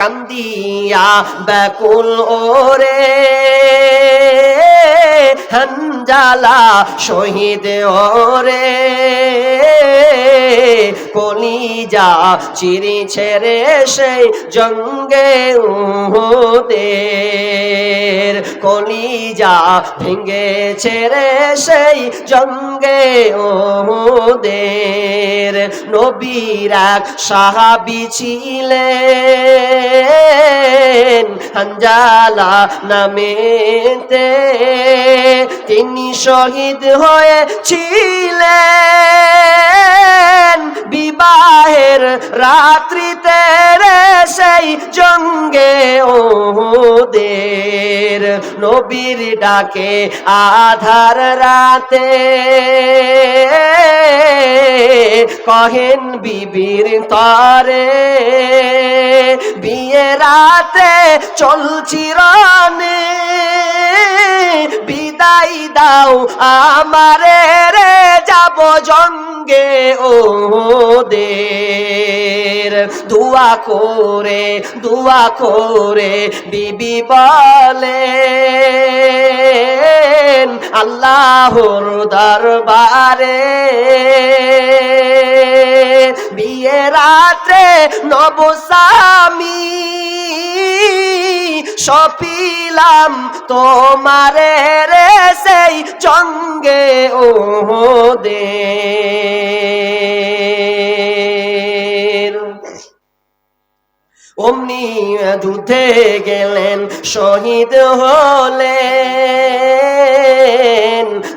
কান্দিয়া ব্যাকুল ওরে। হঞ্জালা শহীদ ওরে। কলিজা চিরি ছেড়ে সেই জঙ্গে উহুদের। কলিজা ভেঙ্গে ছেড়ে সেই জঙ্গে ওহুদের নবীর সাহাবি ছিলেন হাঞ্জালা নামেতে। তিনি শহীদ হয়েছিলেন। বিবাহের রাত্রিতে রে সেই জঙ্গে ওদের। নবীর ডাকে আধার রাতে কহেন বিবির তরে। বিয়ে রাতে চলছি রনে বিদায় দাও আমারে রে, যাব জঙ্গে ওদের। দুয়া করে দুয়া করে বিবি বলে আল্লাহর দরবারে। বিয়ে রাত্রে নবসামী সপিলাম তোমারে রে সেই চঙ্গে ও দের অমনি যুদ্ধে গেলেন, শহীদ হলেন।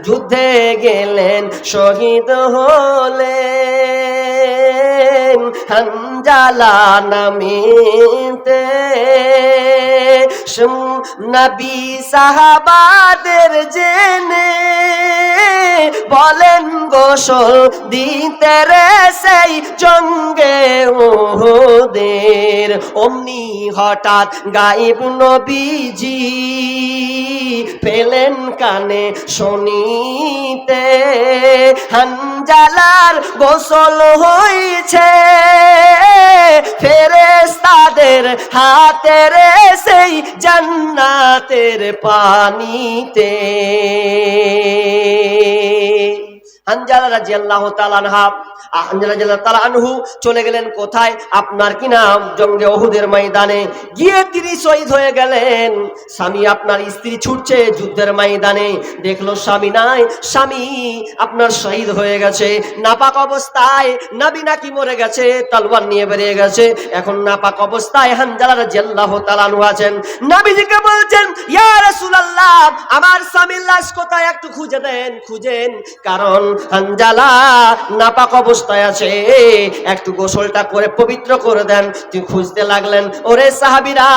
যুদ্ধে গেলেন, শহীদ হলেন। হানজালা নামিতে নবী সাহাবাদের জেনে বলেন, গোসল দিতে রে সেই জঙ্গে ওদের অমনি হঠাৎ গাইব নবীজি পেলেন কানে শুনিতে, হানজালার গোসল হয়েছে ফেরেস্তাদের হাতে রে সেই জান্নাতের পানিতে। হানজালা রাজিয়াল্লাহু তাআলা আনহা। চলে গেলেন কোথায়? আপনার কি নাম? জঙ্গে ওহুদের ময়দানে। গিয়ে তিনি শহীদ হয়ে গেলেন। স্বামী আপনার স্ত্রী ছুটছে যুদ্ধের ময়দানে। দেখল স্বামী নাই। স্বামী আপনার শহীদ হয়ে গেছে। নাপাক অবস্থায় নাবি নাকি মরে গেছে তলবার নিয়ে বেরিয়ে গেছে। এখন নাপাক অবস্থায় হানজালা রাদিয়াল্লাহু তাআলা আনহু আছেন। নবীজিকে বলছেন, ইয়া রাসূলুল্লাহ, আমার স্বামীর লাশ কোথায়? একটু খুঁজে দেন, খুঁজেন। কারণ হানজালা নাপাক অবস্থায় আছে। একটু গোসলটা করে পবিত্র করে দেন। তুই খুঁজতে লাগলেন, ওরে সাহাবিরা,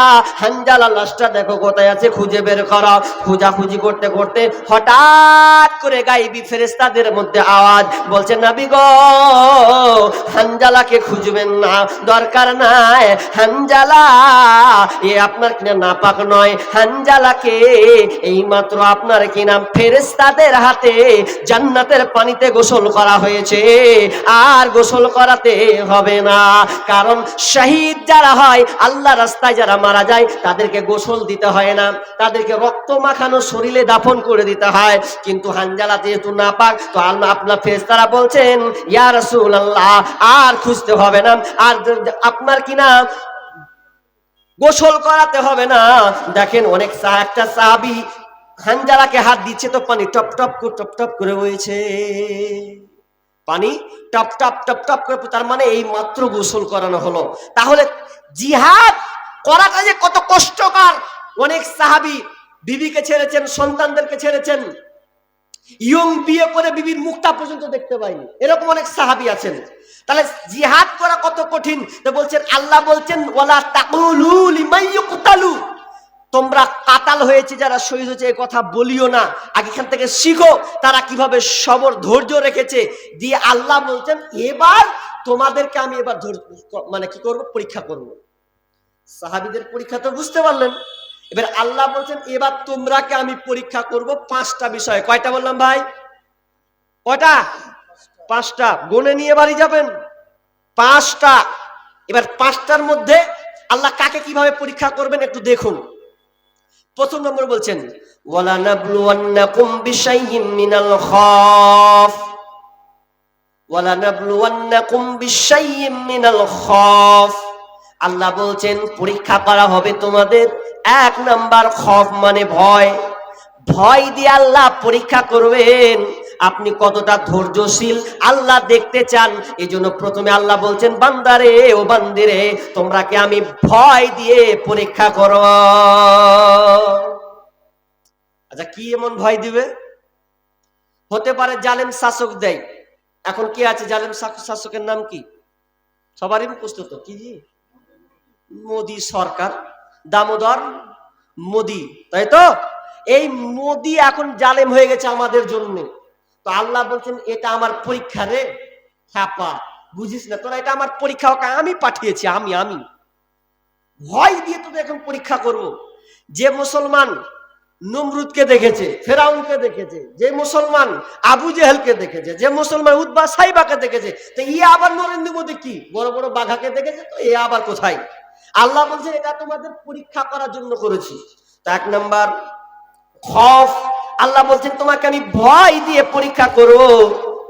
হানজালা লাশটা দেখো কোথায় আছে, খুঁজে বের করো। করতে করতে হঠাৎ করে গাইবি ফেরেস্তাদের মধ্যে আওয়াজ বলছে হানজালাকে খুঁজবেন না, দরকার নাই। হানজালা, এ আপনার কিনা নাপাক নয়। হানজালাকে এই মাত্র আপনার কিনা ফেরেস্তাদের হাতে জান্নাতের পানিতে গোসল করা হয়েছে, আর গোসল করাতে হবে না। কারণ শহীদ যারা হয়, আল্লাহ রাস্তায় যারা মারা যায়, তাদেরকে গোসল দিতে হয় না। তাদেরকে রক্ত মাখানো শরীরে দাফন করে দিতে হয়। কিন্তু হানজালা যেহেতু না পাক তো আল্লাহ আপনার ফেরেশতারা বলছেন, ইয়া রাসূলুল্লাহ, আর খুঁজতে হবে না। আর আপনার কিনা গোসল করাতে হবে না? দেখেন অনেক একটা সাহাবি হানজালাকে হাত দিচ্ছে তো পানি টপ টপ করে, টপ টপ করে বইছে। পানি টপ টপ টপ টপ করে তার মানে এই মাত্র গোসল করানো হলো। তাহলে জিহাদ করাটা যে কত কষ্টকর। অনেক সাহাবি বিবিকে ছেড়েছেন, সন্তানদেরকে ছেড়েছেন। ইয়ং বিয়ে করে বিবির মুখটা পর্যন্ত দেখতে পাইনি। এরকম অনেক সাহাবি আছেন। তাহলে জিহাদ করা কত কঠিন? তো বলছেন, আল্লাহ বলছেন, ওয়ালা তাকুলু লিমাইয়ুকতালু তোমরা কাতাল হয়েছে, যারা শহীদ হয়েছে এই কথা বলিও না। আগে এখান থেকে শিখো, তারা কীভাবে সবর, ধৈর্য রেখেছে। দিয়ে আল্লাহ বলছেন, এবার তোমাদেরকে আমি এবার মানে কি করব? পরীক্ষা করব। সাহাবিদের পরীক্ষা তো বুঝতে পারলেন। এবার আল্লাহ বলছেন, এবার তোমরাকে আমি পরীক্ষা করব পাঁচটা বিষয়। কয়টা বললাম ভাই? কয়টা? পাঁচটা। গনে নিয়ে বাড়ি যাবেন। পাঁচটা। এবার পাঁচটার মধ্যে আল্লাহ কাকে কীভাবে পরীক্ষা করবেন একটু দেখুন। প্রথম নম্বর বলছেন ওয়ালা নাবলুওয়ান্নাকুম বিশাইয়্যিম মিনাল খাফ। ওয়ালা নাবলুওয়ান্নাকুম বিশাইয়্যিম মিনাল খাফ। আল্লাহ বলছেন, পরীক্ষা করা হবে তোমাদের এক নাম্বার খফ মানে ভয়। ভয় দিয়ে আল্লাহ পরীক্ষা করবেন। আপনি কতটা ধৈর্যশীল? আল্লাহ দেখতে চান। এই জন্য প্রথমে আল্লাহ বলছেন, বান্দারে, ও বান্দিরে তোমরাকে আমি ভয় দিয়ে পরীক্ষা করো? আচ্ছা কি এমন ভয় দিবে? হতে পারে জালেম শাসক দেয়। এখন কি আছে জালেম শাসক- শাসকের নাম কি? সবারই মুখস্থ তো। কি জি মোদি সরকার। দামোদর মোদি, তাই তো? এই মোদি এখন জালেম হয়ে গেছে আমাদের জন্য। তো আল্লাহ বলছেন, এটা আমার পরীক্ষা রে, ছাপা। বুঝিস না তোরা, এটা আমার পরীক্ষা ওকে আমি পাঠিয়েছি, আমি আমি। ভয় দিয়ে তোদের এখন পরীক্ষা করব। যে মুসলমান নমরুদকে দেখেছে, ফেরাউনকে দেখেছে, যে মুসলমান আবু জেহেলকে দেখেছে, যে মুসলমান উদ্বা সাইবাকে দেখেছে, তো ই আবার নরেন্দ্র মোদী কি? বড় বড় বাঘাকে দেখেছে, তো এ আবার কোথায়? আল্লাহ বলছে এটা তোমাদের পরীক্ষা করার জন্য করেছি। তো এক নাম্বার, খফ আল্লাহ বলছেন তোমাকে আমি ভয় দিয়ে পরীক্ষা করব।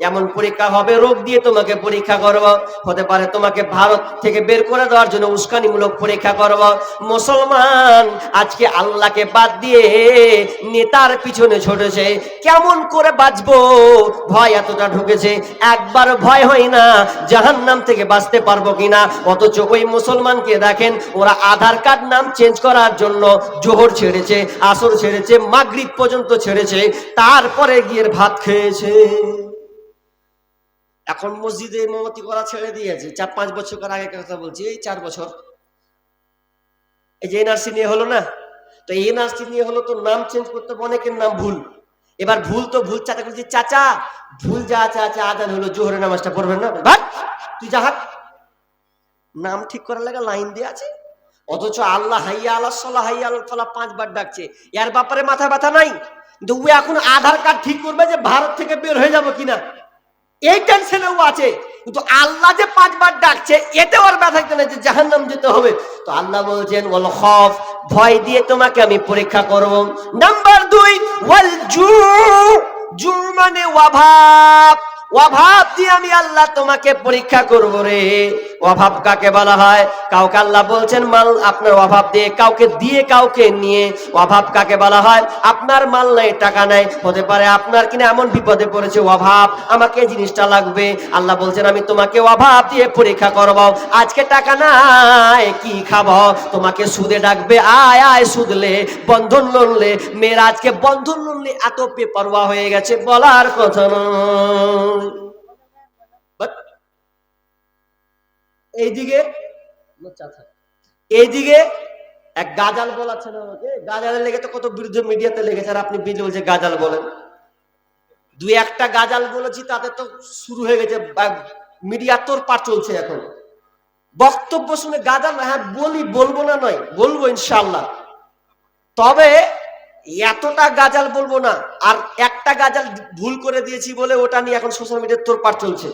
এমন পরীক্ষা হবে, রোগ দিয়ে তোমাকে পরীক্ষা করব। হতে পারে তোমাকে ভারত থেকে বের করে দেওয়ার জন্য উস্কানিমূলক পরীক্ষা করব। মুসলমান, আজকে আল্লাহকে বাদ দিয়ে নেতার পিছনে ছুটেছে। কেমন করে বাঁচবো? ভয় এতটা ঢুকেছে। একবার ভয় হয় না জাহান নাম থেকে বাঁচতে পারব কিনা? অথচ ওই মুসলমানকে দেখেন, ওরা আধার কার্ড নাম চেঞ্জ করার জন্য জোহর ছেড়েছে, আসর ছেড়েছে, মাগরিব পর্যন্ত ছেড়েছে, তারপরে গিয়ে ভাত খেয়েছে। এখন মসজিদে মোমতি করা ছেড়ে দিয়েছে চার পাঁচ বছর আগে কথা বলছি এই চার বছর। এই যে এনআরসি নিয়ে হলো না? তো এনআরসি নিয়ে হলো তো নাম চেঞ্জ করতে হবে, অনেকের নাম ভুল। এবার ভুল তো ভুল চাচা করছি চাচা ভুল যা আছে আছে আদান হলো জোহরের নামাজটা পড়বেন না। তুই যা নাম ঠিক করার লাগা লাইন দিয়ে আছে। অথচ আল্লাহ হাইয়া আল্লাহ সাল্লাহ হাইয়া আল্লাহ ফালা পাঁচবার ডাকছে। এর ব্যাপারে মাথা ব্যথা নাই? কিন্তু ও এখন আধার কার্ড ঠিক করবে যে ভারত থেকে বের হয়ে যাব কিনা? এই টেনশনেও আছে। কিন্তু আল্লাহ যে পাঁচবার ডাকছে এতে ওর ব্যথা কেন যে জাহান্নাম যেতে হবে। তো আল্লাহ বলছেন, ওয়াল খফ ভয় দিয়ে তোমাকে আমি পরীক্ষা করব। নাম্বার দুই, ওয়াল জু জু মানে অভাব অভাব দিয়ে আমি আল্লাহ তোমাকে পরীক্ষা করব রে। অভাব কাকে বলা হয়? কাউকে আল্লাহ বলছেন, মাল আপনার অভাব দিয়ে কাউকে দিয়ে কাউকে নিয়ে অভাব কাকে বলা হয়? আপনার মাল নাই, টাকা নাই। হতে পারে আপনার কিনা এমন বিপদে পড়েছে, অভাব, আমাকে জিনিসটা লাগবে। আল্লাহ বলছেন, আমি তোমাকে অভাব দিয়ে পরীক্ষা করব। আজকে টাকা নাই, কি খাব? তোমাকে সুদে ডাকবে, আয় আয় সুদলে, বন্ধন লড়লে। মেয়েরা আজকে বন্ধন লড়লে এত পেপারওয়া হয়ে গেছে, বলার কথা নয়। এইদিকে এইদিকে এক গাজাল বলাচ্ছে না আমাকে? গাজালের লেগে তো কত বিরুদ্ধে মিডিয়াতে লেগেছে আর আপনি বিজে বলছে গাজাল বলেন। দুই একটা গাজাল বলেছি তাতে তো শুরু হয়ে গেছে মিডিয়া তোর পা চলছে এখন। বক্তব্য শুনে গাজাল হ্যাঁ বলি বলব না নয় বলব ইনশাল্লাহ তবে এতটা গাজাল বলব না আর একটা গাজাল ভুল করে দিয়েছি বলে ওটা নিয়ে এখন সোশ্যাল মিডিয়ার তোর পার চলছে।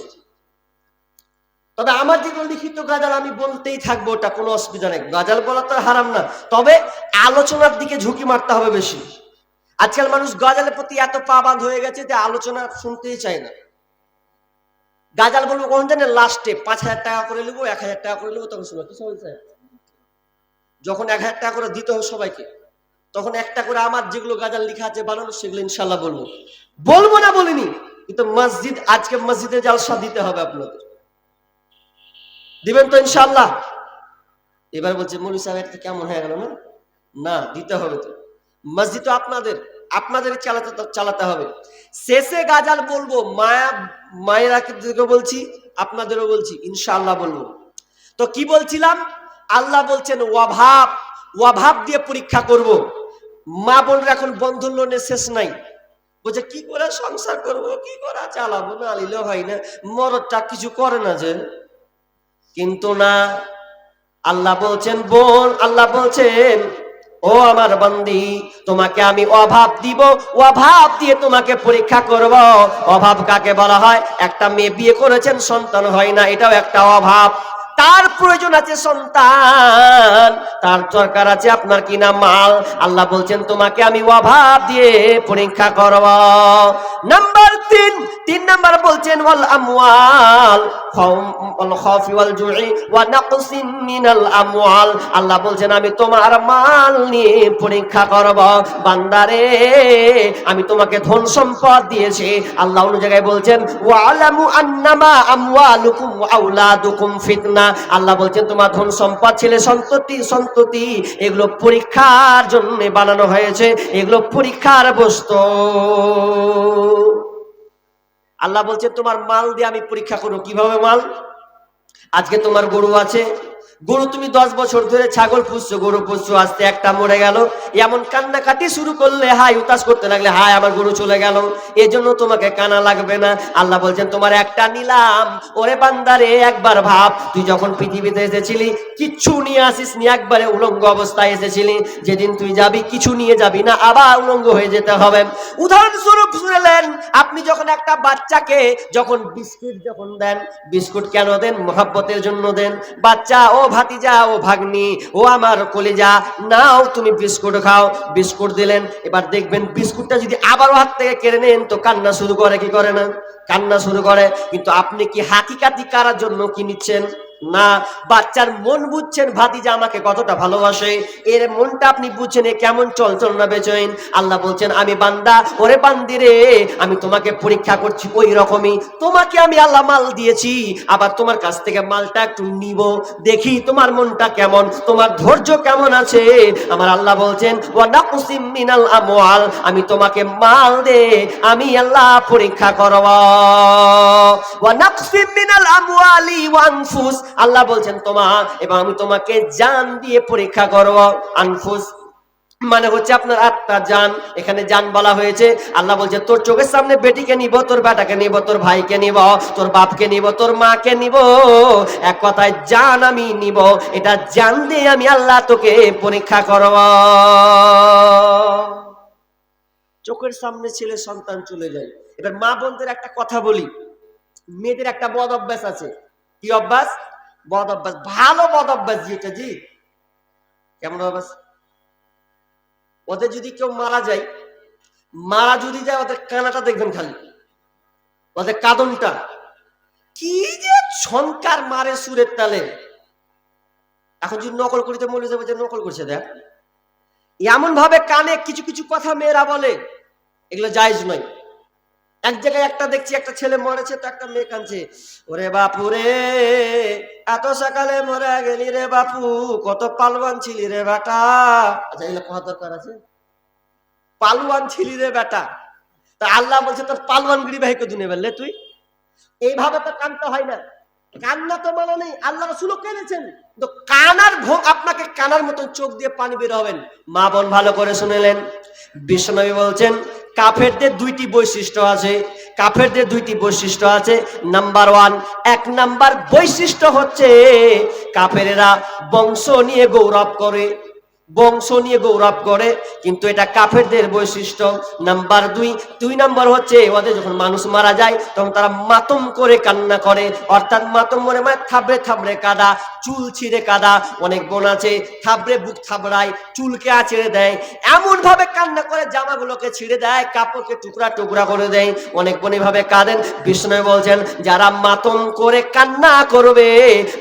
তবে আমার যেগুলো লিখিত গাজাল আমি বলতেই থাকব, ওটা কোনো অসুবিধা নেই। গাজাল বলা তো হারাম না। তবে আলোচনার দিকে ঝুঁকি মারতে হবে বেশি। আজকাল মানুষ গাজালের প্রতি এত পাবাদ হয়ে গেছে যে আলোচনা শুনতেই চায় না। গাজাল বলব কখন জানেন লাস্টে পাঁচ হাজার টাকা করে নেব, এক হাজার টাকা করে নেব, তখন শুনো কি যখন এক হাজার টাকা করে দিতে হবে সবাইকে, তখন একটা করে আমার যেগুলো গাজাল লিখা আছে বানানো, সেগুলো ইনশাল্লাহ বলব। বলব না বলিনি, কিন্তু মসজিদ, আজকে মসজিদে জালসা দিতে হবে আপনাদের। দিবেন তো ইনশাল্লাহ এবার বলছে, মৌলী সাহেব, এটা কেমন হয়ে গেল না না, দিতে হবে তো। মসজিদ তো আপনাদের আপনাদের চালাতে চালাতে হবে। শেষে গাজাল বলব, মায়া, মায়েরা বলছি? আপনাদেরও বলছি ইনশাল্লাহ বলব। তো কি বলছিলাম? আল্লাহ বলছেন অভাব অভাব দিয়ে পরীক্ষা করব। মা বোনরা এখন বন্ধন লোনের শেষ নাই। বলছে, কি করে সংসার করব, কি করে চালাবো? না আলিলে হয় না। মরদটা কিছু করে না যে। কিন্তু না। আল্লাহ বলছেন, বোন, আল্লাহ বলছেন, ও আমার বন্দি, তোমাকে আমি অভাব দিব, অভাব দিয়ে তোমাকে পরীক্ষা করব। অভাব কাকে বলা হয়? একটা মেয়ে বিয়ে করেছেন, সন্তান হয় না, এটাও একটা অভাব। তার প্রয়োজন আছে সন্তান। তার দরকার আছে আপনার কিনা মাল? আল্লাহ বলছেন, তোমাকে আমি অভাব দিয়ে পরীক্ষা করব। নাম্বার তিন তিন নাম্বার বলছেন, ওয়াল আমওয়াল। আল্লাহ বলছেন, আমি তোমার মাল নিয়ে পরীক্ষা করব। বান্দারে, আমি তোমাকে ধন সম্পদ দিয়েছি। আল্লাহ অন্য জায়গায় বলছেন, ওয়ালামু আন্নামা আমওয়ালুকুম ওয়া আওলাদুকুম ফিতনা। আল্লাহ বলছেন, তোমার ধন সম্পদ ছেলে সন্ততি সন্ততি। এগুলো পরীক্ষার জন্য বানানো হয়েছে। এগুলো পরীক্ষার বস্তু। আল্লাহ বলছে তোমার মাল দিয়ে আমি পরীক্ষা করব। কীভাবে মাল? আজকে তোমার গরু আছে গরু তুমি দশ বছর ধরে ছাগল পুষছো, গরু পুষছো, আস্তে একটা মরে গেল। এমন কান্নাকাটি শুরু করলে হাই উতাস করতে লাগলে হাই আমার গরু চলে গেল। এজন্য তোমাকে কানা লাগবে না। আল্লাহ বলছেন, তোমার একটা নিলাম। ওরে বান্দারে, একবার ভাব। তুই যখন পৃথিবীতে এসেছিলি, কিচ্ছু নিয়ে আসিস নি। একবারে উলঙ্গ অবস্থায় এসেছিলি। যেদিন তুই যাবি, কিছু নিয়ে যাবি না। আবার উলঙ্গ হয়ে যেতে হবে। উদাহরণস্বরূপ শুনেলেন, আপনি যখন একটা বাচ্চাকে, যখন বিস্কুট যখন দেন, বিস্কুট কেন দেন? মহাব্বতের জন্য দেন। বাচ্চা ও ভাতিজা, ও ভাগ্নি, ও আমার কলিজা, নাও তুমি বিস্কুট খাও। বিস্কুট দিলেন, এবার দেখবেন বিস্কুটটা যদি আবারও হাত থেকে কেড়ে নেন, তো কান্না শুরু করে, কি করে না? কান্না শুরু করে, কিন্তু আপনি কি হাতি কাতি কারার জন্য কি নিচ্ছেন? না, বাচ্চার মন বুঝছেন ভাতিজা আমাকে কতটা ভালোবাসে। এর মনটা আপনি বুঝছেন এ কেমন চলচল না বেচইন আল্লাহ বলছেন, আমি বান্দা, ওরে বান্দি রে, আমি তোমাকে পরীক্ষা করছি ওই রকমই। তোমাকে আমি আল্লাহ মাল দিয়েছি, আবার তোমার কাছ থেকে মালটা একটু নিব। দেখি তোমার মনটা কেমন, তোমার ধৈর্য কেমন আছে? আমার আল্লাহ বলছেন ওয়া নাকুসিম মিনাল আমওয়াল, আমি তোমাকে মাল দে, আমি আল্লাহ পরীক্ষা করব। ওয়া নাকসিম মিনাল আমওয়ালি ওয়া আনফুস আল্লাহ বলছেন তোমার এবং আমি তোমাকে জান দিয়ে পরীক্ষা করব। আনফুস। মানে হচ্ছে আপনার আত্মা জান, এখানে জান বলা হয়েছে। আল্লাহ বলছে, তোর চোখের সামনে বেটিকে নিব, তোর বেটাকে নিব, তোর ভাইকে নিব, তোর বাপকে নিব, তোর মাকে নিব। এক কথায় জান আমি নিব, এটা জান দিয়ে আমি আল্লাহ তোকে পরীক্ষা করব। চোখের সামনে ছেলে সন্তান চলে যায়। এবার মা বোনদের একটা কথা বলি। মেয়েদের একটা বদ অভ্যাস আছে। কি অভ্যাস? বদ অভ্যাস, ভালো বদ অভ্যাস যেটা জি। কেমন অভ্যাস? ওদের যদি কেউ মারা যায়, মারা যদি যায়, ওদের কানাটা দেখবেন খালি। ওদের কাদনটা। কি যে ছনকার মারে সুরের তালে। এখন যদি নকল করিতে মনে যাবে যে নকল করছে, দেখ। এমন ভাবে কানে কিছু কিছু কথা মেয়েরা বলে। এগুলো জায়জ নয়। এক জায়গায় একটা দেখছি, একটা ছেলে মরেছে, তো একটা মেয়ে কাঁদছে। ওরে বাপু রে, এত সকালে মরে গেলি রে বাপু, কত পালবান ছিলি রে বেটা। আচ্ছা এগুলো কথা দরকার আছে? পালওয়ান ছিলি রে বেটা। তা আল্লাহ বলছে, তোর পালওয়ান গিরি ভাইকে দুনে বললে তুই? এইভাবে তো কানতে হয় না। কান্না তো বলা নেই। আল্লাহ রসুলও কেঁদেছেন। তো কানার ভোগ আপনাকে কানার মতন চোখ দিয়ে পানি বের হবেন। মা বোন ভালো করে শুনেলেন। বিশ্বনবী বলছেন কাফেরদের দুইটি বৈশিষ্ট্য আছে। কাফেরদের দুইটি বৈশিষ্ট্য আছে। নাম্বার ওয়ান এক নাম্বার বৈশিষ্ট্য হচ্ছে কাফেরেরা বংশ নিয়ে গৌরব করে। বংশ নিয়ে গৌরব করে, কিন্তু এটা কাফেরদের বৈশিষ্ট্য। নাম্বার দুই দুই নাম্বার হচ্ছে ওদের যখন মানুষ মারা যায়, তখন তারা মাতম করে কান্না করে। অর্থাৎ মাতম মনে মানে থাবড়ে থাবড়ে কাদা, চুল ছিঁড়ে কাদা। অনেক বোন আছে, থাবড়ে বুক থাবড়ায়, চুলকে আছড়ে দেয়। এমন ভাবে কান্না করে জামাগুলোকে ছিঁড়ে দেয়, কাপড়কে টুকরা টুকরা করে দেয়। অনেক বোন এভাবে কাঁদেন। বিষ্ণু বলছেন, যারা মাতম করে কান্না করবে,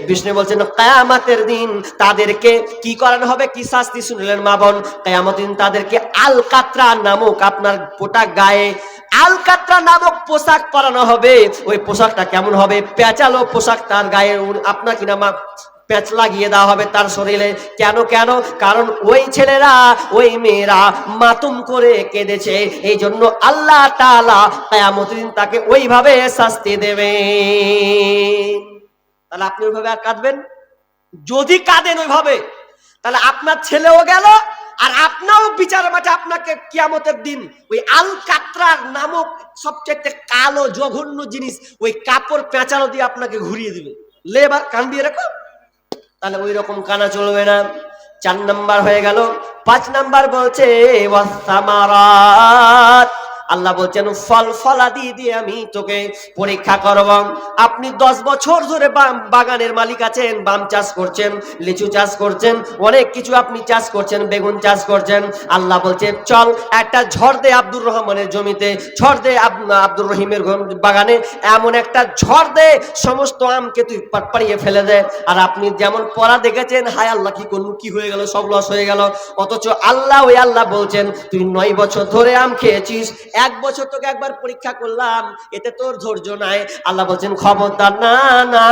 বিষ্ণু বলছেন, কায়ামাতের দিন তাদেরকে কি করানো হবে? কি শাস্তি শুনলেন মা বোন, কায়ামত দিন তাদেরকে আল কাতরা নামক আপনার পোটা গায়ে আল কাতরা নামক পোশাক পরানো হবে। ওই পোশাকটা কেমন হবে? পেঁচালো পোশাক তার গায়ে আপনার কিনা মা, প্যাচ লাগিয়ে দেওয়া হবে তার শরীরে। কেন কেন? কারণ ওই ছেলেরা, ওই মেয়েরা মাতুম করে কেঁদেছে। এই জন্য আল্লাহ তাআলা কিয়ামত দিন তাকে ওইভাবে শাস্তি দেবে। তাহলে আপনি ওইভাবে আর কাঁদবেন? যদি কাঁদেন ওইভাবে তাহলে আপনার ছেলেও গেল, আর আপনারও বিচার মাঠে আপনাকে কিয়ামতের দিন ওই আল কাতরার নামক সবচেয়ে কালো, জঘন্য জিনিস ওই কাপড় পেঁচানো দিয়ে আপনাকে ঘুরিয়ে দিবে। লেবার কান দিয়ে রাখো। তাহলে ওই রকম কানা চলবে না। চার নাম্বার হয়ে গেল, পাঁচ নাম্বার বলছে ওয়াসামারাত আল্লাহ বলছেন, ফল ফলাদি দিয়ে আমি তোকে পরীক্ষা করব। আপনি দশ বছর ধরে বাগানের মালিক আছেন, বাম চাষ করছেন, লিচু চাষ করছেন, অনেক কিছু আপনি চাষ করছেন, বেগুন চাষ করছেন। আল্লাহ বলছে চল একটা ঝড় দে আব্দুর রহমানের জমিতে, ঝড় দে আব্দুর রহিমের বাগানে, এমন একটা ঝড় দে, সমস্ত আমকে তুই পাড়িয়ে ফেলে দে। আর আপনি যেমন পড়া দেখেছেন, হায় আল্লাহ, কি করলু কি হয়ে গেল, সব লস হয়ে গেল। অথচ আল্লাহ, ওই আল্লাহ বলছেন, তুই নয় বছর ধরে আম খেয়েছিস এক বছর তোকে একবার পরীক্ষা করলাম, এতে তোর ধৈর্য নাই। আল্লাহ বলছেন, খবরদার, না না,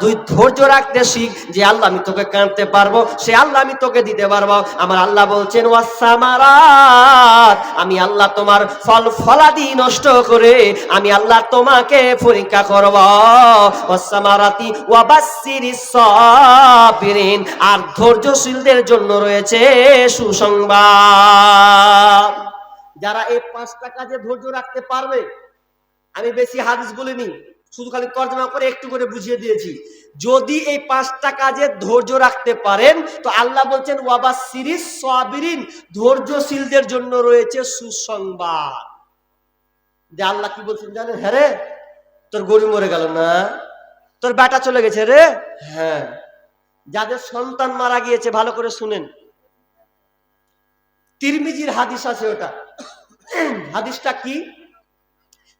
তুই ধৈর্য রাখতে শিখ যে আল্লাহ আমি তোকে কাঁদতে পারব, সে আল্লাহ আমি তোকে দিতে পারব। আমার আল্লাহ বলছেন ওয়াসামারাত আমি আল্লাহ তোমার ফল ফলাদি নষ্ট করে আমি আল্লাহ তোমাকে পরীক্ষা করব। ওয়াসামারাতি ওয়াবাসসিরিস সাবিরিন, আর ধৈর্যশীলদের জন্য রয়েছে সুসংবাদ। যারা এই পাঁচটা কাজে ধৈর্য রাখতে পারবে, আমি বেশি হাদিস বলিনি, শুধু খালি তর্জমা করে একটু করে বুঝিয়ে দিয়েছি। যদি এই পাঁচটা কাজে ধৈর্য রাখতে পারেন, তো আল্লাহ বলছেন, ওয়াবা সিরিজ সাবিরিন ধৈর্যশীলদের জন্য রয়েছে সুসংবাদ। যে আল্লাহ কি বলছেন জানেন? হ্যাঁ রে, তোর গরু মরে গেল না? তোর বেটা চলে গেছে রে? হ্যাঁ। যাদের সন্তান মারা গিয়েছে, ভালো করে শুনেন। তিরমিজির হাদিস আছে ওটা। হাদিসটা কি?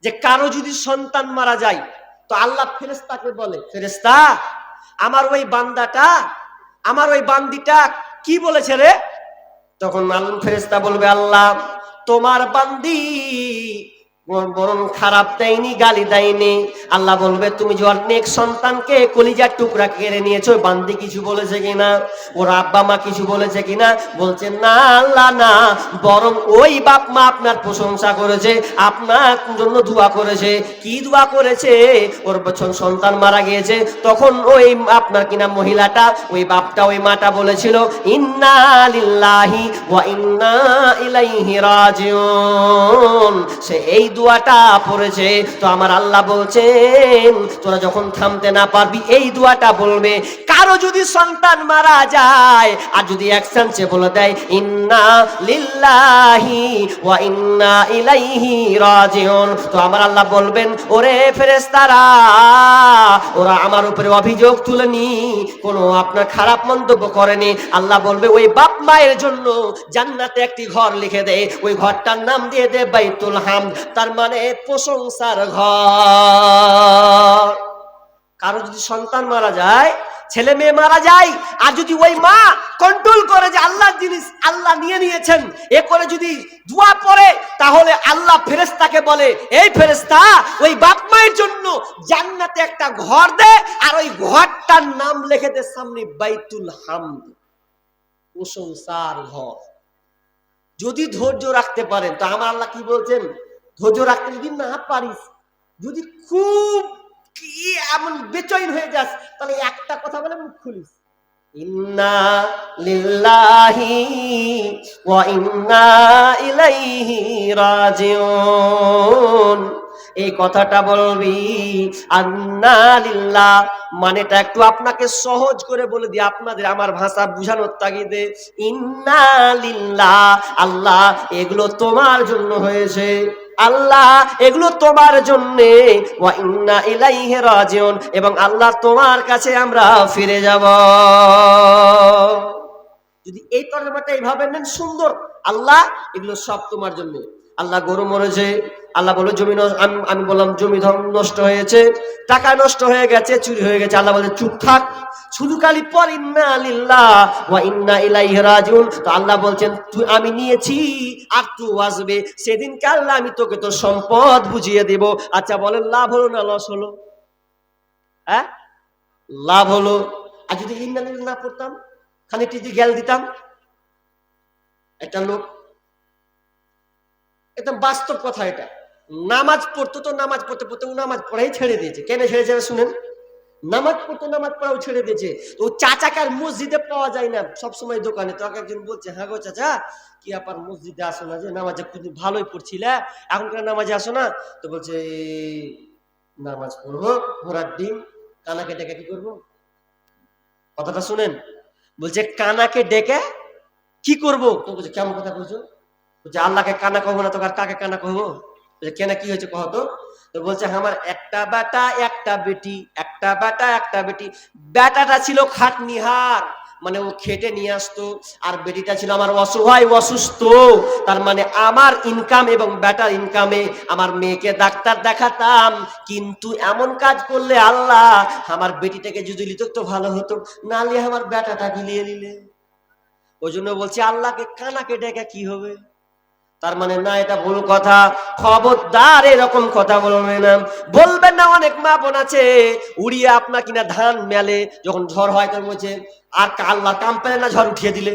যে কারও যদি সন্তান মারা যায়, তো আল্লাহ ফেরেস্তাকে বলে ফেরেস্তা আমার ওই বান্দাটা, আমার ওই বান্দিটা কি বলেছে রে? তখন আল্লাহ ফেরেস্তা বলবে, আল্লাহ, তোমার বান্দি বরং খারাপ দেয়নি, গালি দেয়নি। আল্লাহ বলবে, তুমি যে অনেক সন্তানকে কলিজার টুকরা কেড়ে নিয়েছো বান্দি কিছু বলেছে কিনা? ওর আব্বা মা কিছু বলেছে কিনা? বলছে, না, আল্লাহ না। বরং ওই বাপ মা আপনার প্রশংসা করেছে, আপনার জন্য দোয়া করেছে। কি দোয়া করেছে? ওর বছর সন্তান মারা গিয়েছে। তখন ওই আপনার কিনা মহিলাটা, ওই বাপটা ওই মাটা বলেছিল, ইন্না লিল্লাহি ওয়া ইন্না ইলাইহি রাজিউন। সে এই দোয়াটা পড়েছে, তো আমার আল্লাহ বলছেন, তোরা যখন থামতে না পারবি, এই দোয়াটা বলবে, কারও যদি সন্তান মারা যায়, আর যদি এক চান্সে বলে দেয়, ইন্না লিল্লাহি ওয়া ইন্না ইলাইহি রাজিউন তো আমার আল্লাহ বলবেন, ওরে ফেরেশতারা, ওরা আমার উপরে অভিযোগ তুলেনি, কোনো আপনার খারাপ মন্তব্য করেনি আল্লাহ বলবে, ওই বাপ মায়ের জন্য জান্নাতে একটি ঘর লিখে দেয় ওই ঘরটার নাম দিয়ে দে বাইতুল হামদ, তার মানে প্রশংসার ঘর। কারও যদি সন্তান মারা যায়, ছেলে মেয়ে মারা যায়, আর যদি ওই মা কন্ট্রোল করে যে আল্লাহর জিনিস আল্লাহ নিয়ে নিয়েছেন, এ করে যদি দোয়া পড়ে, তাহলে আল্লাহ ফেরেস্তাকে বলে, এই ফেরেস্তা ওই বাপ মায়ের জন্য জান্নাতে একটা ঘর দে, আর ওই ঘরটার নাম লেখে দে সামনে বাইতুল হামদ। প্রশংসার ঘর। যদি ধৈর্য রাখতে পারেন, তো আমার আল্লাহ কি বলছেন? ধৈর্য রাখতে যদি না পারিস, যদি খুব কি এমন বেচইন হয়ে যাস, তাহলে একটা কথা বলে মুখ খুলিস। ইন্না লিল্লাহি ওয়া ইন্না ইলাইহি রাজিউন। এই কথাটা বলবি, আন্না লিল্লাহ মানেটা একটু আপনাকে সহজ করে বলে দিই, আপনাদের আমার ভাষা বুঝানোর তাগিদে। ইন্না লিল্লাহ আল্লাহ, এগুলো তোমার জন্য হয়েছে। আল্লাহ, এগুলো তোমার জন্য। এবং আল্লাহ তোমার কাছে আমরা ফিরে যাব। যদি এই তর্জমাটা এইভাবে নেন, সুন্দর। আল্লাহ, এগুলো সব তোমার জন্য। আল্লাহ গরু মরেছে, আল্লাহ বলে জমি আমি বললাম, জমি নষ্ট হয়েছে, টাকা নষ্ট হয়ে গেছে, চুরি হয়ে গেছে। আল্লাহ বলে চুপ থাক, শুধু খালি পর ইন্না আলিল্লাহ ওয়া ইন্না ইলাইহি রাজিউন। তো আল্লাহ বলছেন, তুই, আমি নিয়েছি, আর তুই আসবে, সেদিন আল্লাহ আমি তোকে তোর সম্পদ বুঝিয়ে দেব। আচ্ছা বলেন, লাভ হলো না লস হলো? হ্যাঁ? লাভ হলো। আর যদি ইন্না না পড়তাম খানিকটি যদি জ্ঞান দিতাম, একটা লোক একদম বাস্তব কথা এটা। নামাজ পড়তো তো নামাজ পড়তে পড়তে ও নামাজ পড়াই ছেড়ে দিয়েছে। কেন ছেড়ে যাবে শুনেন? নামাজ পড়তো, নামাজ পড়াও ছেড়ে দিয়েছে। তো ও চাচাকে আর মসজিদে পাওয়া যায় না সবসময় দোকানে। তো একজন বলছে হ্যাঁ গো চাচা, কি আবার মসজিদে আসো না যে? নামাজে কিন্তু ভালোই পড়ছিলে এখনকার নামাজে আসো না? তো বলছে নামাজ পড়ব ঘোড়ার ডিম, কানাকে ডেকে কি করব? কথাটা শুনেন? বলছে, কানাকে ডেকে কি করব? তো বলছে, কেমন কথা বলছো? বলছে আল্লাহকে কানা কহবো না তো আর কাকে কানা কহবো কেন কি হয়েছে কহ তো বলছে, আমার একটা বেটা, একটা বেটি, একটা বেটা, একটা বেটি। বেটাটা ছিল খাটনিহার মানে ও খেটে নিয়ে আসতো, আর বেটিটা ছিল আমার অসহায় অসুস্থ। তার মানে আমার ইনকাম এবং বেটার ইনকামে আমার মেয়েকে ডাক্তার দেখাতাম, কিন্তু এমন কাজ করলে আল্লাহ আমার বেটিটাকে যদি লিত তো ভালো হতো নালে আমার বেটাটা গিলিয়ে নিলে। ওই জন্য বলছি, আল্লাহকে কানাকে ডেকে কি হবে? তার মানে না, এটা ভুল কথা। খবরদার এরকম কথা বলবেন না বলবেন না, অনেক মা বোন আছে, উড়িয়ে আপনার কিনা ধান মেলে, যখন ঝড় হয় তখন বলছে, আর আল্লাহ কাম পেলে না ঝড় উঠিয়ে দিলে,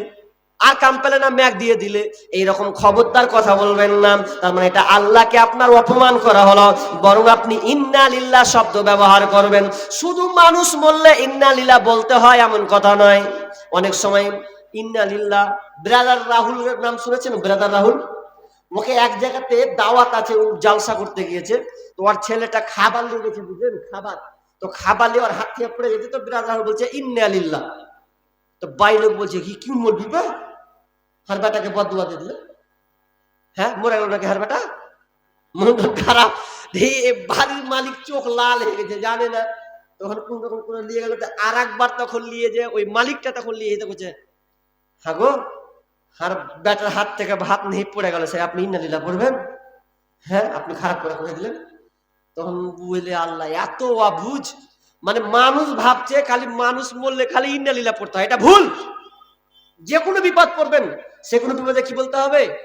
আর কাম পেলে না ম্যাগ দিয়ে দিলে। এইরকম খবরদার কথা বলবেন না, তার মানে এটা আল্লাহকে আপনার অপমান করা হলো। বরং আপনি ইন্না লিল্লাহ শব্দ ব্যবহার করবেন। শুধু মানুষ বললে ইন্না লিল্লাহ বলতে হয়, এমন কথা নয়। অনেক সময় ইন্না লিল্লাহ, ব্রাদার রাহুলের নাম শুনেছেন? ব্রাদার রাহুল? ওকে এক জায়গাতে দাওয়াত আছে, ও জালসা করতে গিয়েছে। তো ওর ছেলেটা খাবার নিয়ে গেছে, বুঝলেন? খাবার। তো খাবার নিয়ে ওর হাত থেকে পড়ে গেছে, তো ব্রাদার বলছে, ইন্না লিল্লাহ। তো বাই লোক বলছে, কি কি বলবি বা? হার বেটাকে বদুয়া দিয়ে দিলে। হ্যাঁ মরে গেল নাকি হার বেটা? মন খারাপ বাড়ির মালিক চোখ লাল হয়ে গেছে, জানে না। তখন কোন রকম করে নিয়ে গেল আর একবার তখন নিয়ে যে, ওই মালিকটা তখন নিয়ে যেতে বলছে হ্যাঁ গো আর বেটার হাত থেকে ভাত নেই পড়ে গেল সে আপনি ইন্নালিলা পড়বেন। হ্যাঁ আপনি খারাপ করে করে দিলেন। তখন বলে আল্লাহ এত অবুজ। মানে মানুষ ভাবছে খালি মানুষ মরলে খালি ইন্নালিলা পড়তে হয়। এটা ভুল। যে কোনো বিপদ পড়বেন। সে কোনো বিপদে কি বলতে হবে?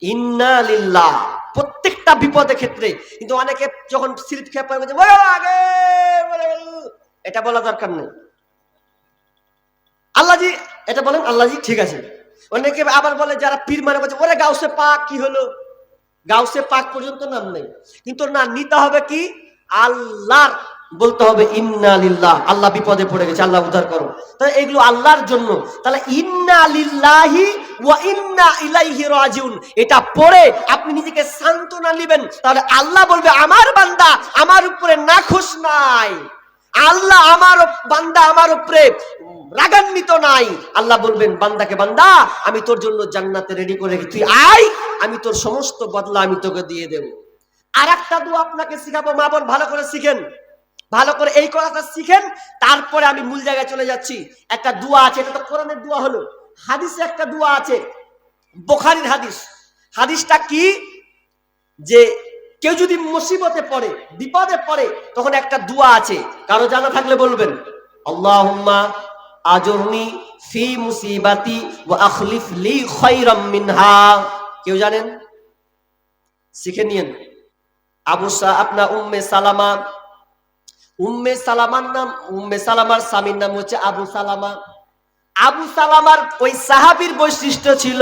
ইন্নালিল্লাহ প্রত্যেকটা বিপদের ক্ষেত্রে। কিন্তু অনেকে যখন সিরিপ খেয়ে "ওরে আগে, ওরে গেল।" এটা বলা দরকার নেই। আল্লাহজি এটা বলেন আল্লাহজি ঠিক আছে। অনেকে আবার বলে যারা পীর মানে বলছে, ওরে গাউসে পাক, কি হলো? গাউসে পাক পর্যন্ত নাম নেই। কিন্তু না, নিতে হবে কি? আল্লাহর বলতে হবে, ইন্না লিল্লাহ। আল্লাহ বিপদে পড়ে গেছে, আল্লাহ উদ্ধার করো। তাহলে এগুলো আল্লাহর জন্য। তাহলে ইন্না লিল্লাহি ওয়া ইন্না ইলাইহি রাজিউন। এটা পড়ে আপনি নিজেকে সান্ত্বনা নেবেন তাহলে আল্লাহ বলবে, আমার বান্দা আমার উপরে না নাখুশ নাই। আল্লাহ আমার বান্দা আমার উপরে রাগান্বিত নাই। আল্লাহ বলবেন, বান্দাকে বান্দা, আমি তোর জন্য জান্নাতে রেডি করে রেখে তুই আয়, আমি তোর সমস্ত বদলা আমি তোকে দিয়ে দেব। আর একটা দোয়া আপনাকে শিখাবো, মা বোন, ভালো করে শিখেন। ভালো করে এই কথাটা শিখেন, তারপরে আমি মূল জায়গায় চলে যাচ্ছি। একটা দোয়া আছে, এটা তো কোরআনের দোয়া হলো। হাদিসে একটা দোয়া আছে, বোখারির হাদিস। হাদিসটা কি? যে কেউ যদি মুসিবতে পড়ে, বিপদে পড়ে, তখন একটা দোয়া আছে। কারও জানা থাকলে বলবেন, আল্লাহুম্মা আজরনি ফি মুসিবাতি ওয়া আখলিফ লি খায়রাম মিনহা। কেউ জানেন? শিখে নিয়েন। আবু সা আপনা উম্মে সালামা। উম্মে সালামার নাম উম্মে সালামার স্বামীর নাম হচ্ছে আবু সালামা। আবু সালামার ওই সাহাবীর বৈশিষ্ট্য ছিল,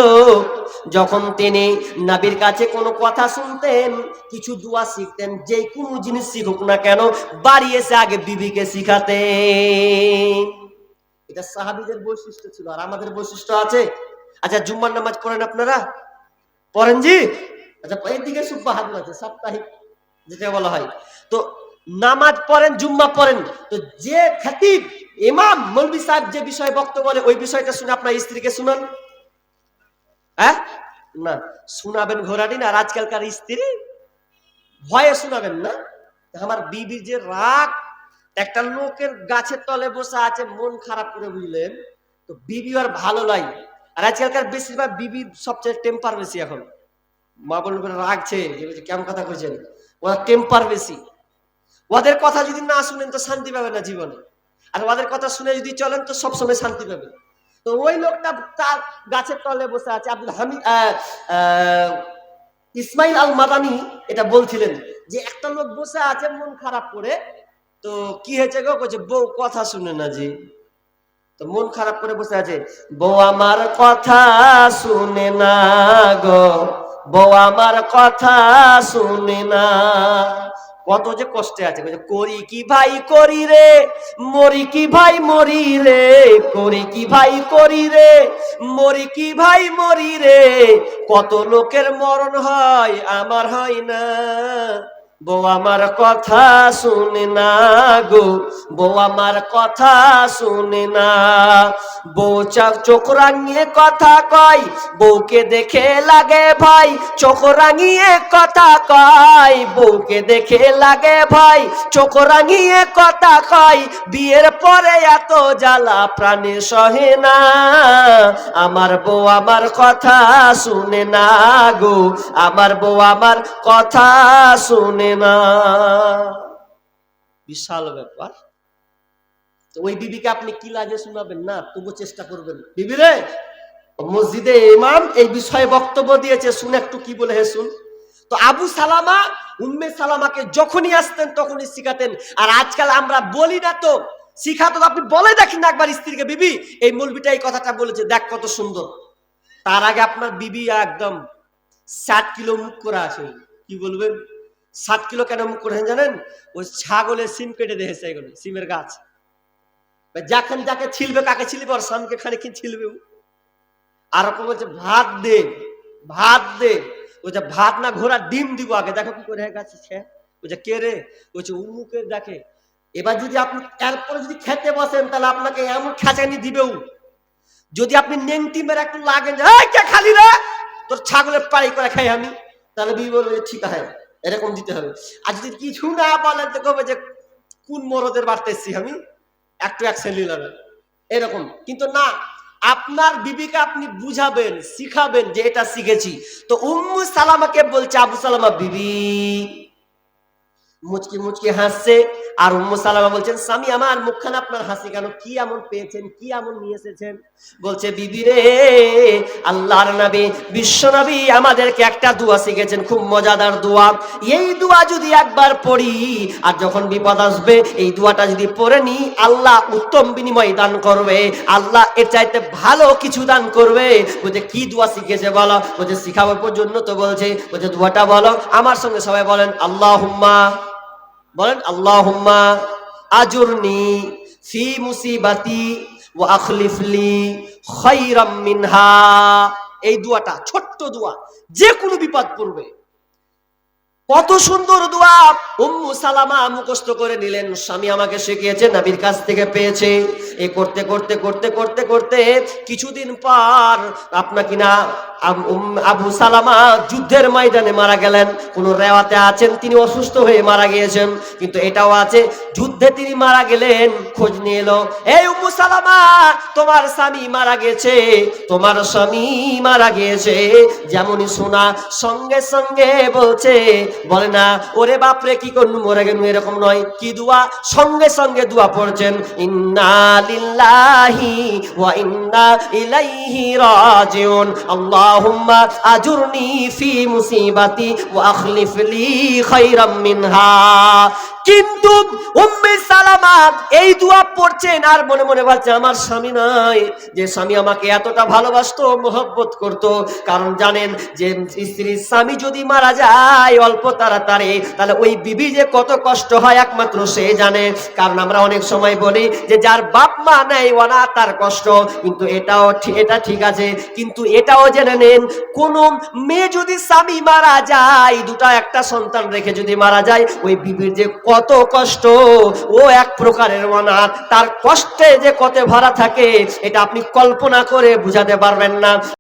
যখন তিনি নাবির কাছে কোনো কথা শুনতেন, কিছু দোয়া শিখতেন যে কোনো জিনিস শিখুক না কেন, বাড়ি এসে আগে বিবিকে শিখাতেন। এটা সাহাবীদের বৈশিষ্ট্য ছিল আর আমাদের বৈশিষ্ট্য আছে। আচ্ছা জুম্মার নামাজ পড়েন আপনারা? পড়েন জি? আচ্ছা এদিকে হাত আছে, সাপ্তাহিক যেটা বলা হয়। তো নামাজ পড়েন, জুম্মা পড়েন, তো যে খাতিব, ইমাম মৌলবি সাহেব যে বিষয়ে বক্তব্য বলে, ওই বিষয়টা শুনে আপনার স্ত্রীকে শুনান। হ্যাঁ? না, শোনাবেন ঘোরাডিন আর আজকালকার স্ত্রী, ভয়ে শোনাবেন না। আমার বিবি যে রাগ একটা লোকের গাছের তলে বসে আছে, মন খারাপ করে বুঝলেন? তো বিবি আর ভালো লাগে আর আজকালকার বেশিরভাগ বিবির সবচেয়ে টেম্পার বেশি এখন। মা বলুন রাগছে। যে কেমন কথা কইছেন? ওরা টেম্পার বেশি ওদের কথা যদি না শুনেন, তো শান্তি পাবে না জীবনে। আর ওদের কথা শুনে যদি চলেন, তো সবসময় শান্তি পাবে তো ওই লোকটা তার গাছের তলে বসে আছে। আব্দুল হামিদ ইসমাইল আল মাদানি এটা বলছিলেন যে, একটা লোক বসে আছে মন খারাপ করে তো কি হয়েছে গো? কইছে, বউ কথা শুনে না জি। তো মন খারাপ করে বসে আছে, বউ আমার কথা শুনে না গো। বউ আমার কথা শুনে না। কত যে কষ্টে আছে করি কি ভাই করি রে? মরি কি ভাই মরি রে? করি কি ভাই করি রে? মরি কি ভাই মরি রে? কত লোকের মরণ হয়, আমার হয় না। বউ আমার কথা শুনে না গো, বউ আমার কথা শুনে না। বউ চোখ রাঙিয়ে কথা কয়, বউকে দেখে লাগে ভাই, চোখ রাঙিয়ে কথা কয়, বউকে দেখে লাগে ভাই, চোখ রাঙিয়ে কথা কয়। বিয়ের পরে এত জ্বালা, প্রাণে সহে না। আমার বউ আমার কথা শুনে না গো, আমার বউ আমার কথা শুনে না। বিশাল ব্যাপার। তো ওই বিবিকে আপনি কি লাজে শোনাবেন? না তবু চেষ্টা করবেন। বিবি রে, মসজিদে ইমাম এই বিষয়ে বক্তব্য দিয়েছে, শুনে একটু কি বলে শুন। তো আবু সালামা, উম্মে সালামাকে যখনই আসতেন, তখনই শিখাতেন। আর আজকাল আমরা বলি না তো শিখাতো তো আপনি বলে দেখেন একবার স্ত্রীকে। বিবি, এই মৌলবিটা এই কথাটা বলেছে, দেখ কত সুন্দর। তার আগে আপনার বিবি একদম ষাট কিলো মুখ করে আছে কি বলবেন? ষাট কিলো কেন মুখ করে জানেন? ওই ছাগলের সিম কেটে দিয়েছে এগুলো সিমের গাছ। যাকে যাকে ছিলবে কাকে ছিলবে আর স্বামীকে খানিক ছিলবে ও। আর ওকে বলছে ভাত দে ভাত দে। বলছে ভাত না ঘোড়া ডিম দিব আগে। দেখো কি করে গেছে সে। বলছে কে রে? বলছে উমুকে দেখে। এবার যদি আপনি এরপরে যদি খেতে বসেন তাহলে আপনাকে এমন খেঁচানি দিবেও যদি আপনি নেংটি মেরে একটু লাগেন যে, "এই, কে খালি রে? তোর ছাগলের পাড়ি করে খাই আমি। তাহলে বিবি বলবে ঠিক আছে। এরকম দিতে হবে? আর যদি কিছু না বলেন তো কবে যে কোন মরদের বাড়তে এসছি আমি? একটু এক সেলি এরকম। কিন্তু না, আপনার বিবিকে আপনি বুঝাবেন, শিখাবেন যে এটা শিখেছি। তো উম্মু সালামাকে বলছে, আবু সালামা, বিবি মুচকি মুচকি হাসছে। আর উম্মু সালামা বলছেন, স্বামী আমার, মুখখানা আপনার হাসি কেন? কি এমন পেয়েছেন? কি এমন নিয়ে এসেছেন? বলছে, বিবি রে, আল্লাহর নবী, বিশ্ব নবী আমাদেরকে একটা দোয়া শিখেছেন, খুব মজাদার দোয়া। এই দোয়া যদি একবার পড়ি, আর যখন বিপদ আসবে, এই দোয়াটা যদি পড়ে নি, আল্লাহ উত্তম বিনিময় দান করবে। আল্লাহ এর চাইতে ভালো কিছু দান করবে। বলছে, কি দোয়া শিখেছে বলো? বলছে, শিখাবো পর্যন্ত তো বলছে। বলছে, দোয়াটা বলো। আমার সঙ্গে সবাই বলেন আল্লাহ বলেন, আল্লাহুম্মা আজুরনি ফি মুসিবাতি ওয়া আখলিফলি খায়রাম মিনহা। এই দুয়াটা, ছোট্ট দুয়া যে কোনো বিপদ পড়বে। কত সুন্দর দোয়া। উম্মু সালামা মুখস্থ করে নিলেন, স্বামী আমাকে শিখিয়েছে, নবীর কাছ থেকে পেয়েছে। এ করতে করতে করতে করতে করতে কিছুদিন পর আপনা কিনা আবু সালামা যুদ্ধের ময়দানে মারা গেলেন। কোন রেওয়াতে আছেন, তিনি অসুস্থ হয়ে মারা গিয়েছেন, কিন্তু এটাও আছে। যুদ্ধে তিনি মারা গেলেন, খোঁজ নিয়ে এলো, এই উম্মু সালামা, তোমার স্বামী মারা গেছে, তোমার স্বামী মারা গিয়েছে। যেমনই শোনা, সঙ্গে সঙ্গে বলছে বলে, না, ওরে বাপরে, কি করুন মরে গেল এরকম নয়? কি দুয়া? সঙ্গে সঙ্গে দুয়া পড়ছেন। ইন্না লিল্লাহি ওয়া ইন্না ইলাইহি রাজিউন। আল্লাহুম্মা আজুরনি ফি মুসিবাতি ওয়া আখলিফ লি খাইরাম মিনহা। কিন্তু উম্মে সালামা এই দোয়া পড়ছেন আর মনে মনে ভাবছে, আমার স্বামী নাই। যে স্বামী আমাকে এতটা ভালোবাসতো, মোহব্বত করত। কারণ জানেন যে স্ত্রীর স্বামী যদি মারা যায় অল্প তাড়াতাড়ি, তাহলে ওই বিবি যে কত কষ্ট হয় একমাত্র সে জানে। কারণ আমরা অনেক সময় বলি যে, যার বাপ মা নেই ওনা তার কষ্ট। কিন্তু এটাও এটা ঠিক আছে। কিন্তু এটাও জেনে নেন, কোন মেয়ে যদি স্বামী মারা যায়, দুটা একটা সন্তান রেখে যদি মারা যায়, ওই বিবির যে কত কষ্ট, ও এক প্রকারের অনাথ। তার কষ্টে যে কত ভরা থাকে, এটা আপনি কল্পনা করে বুঝাতে পারবেন না।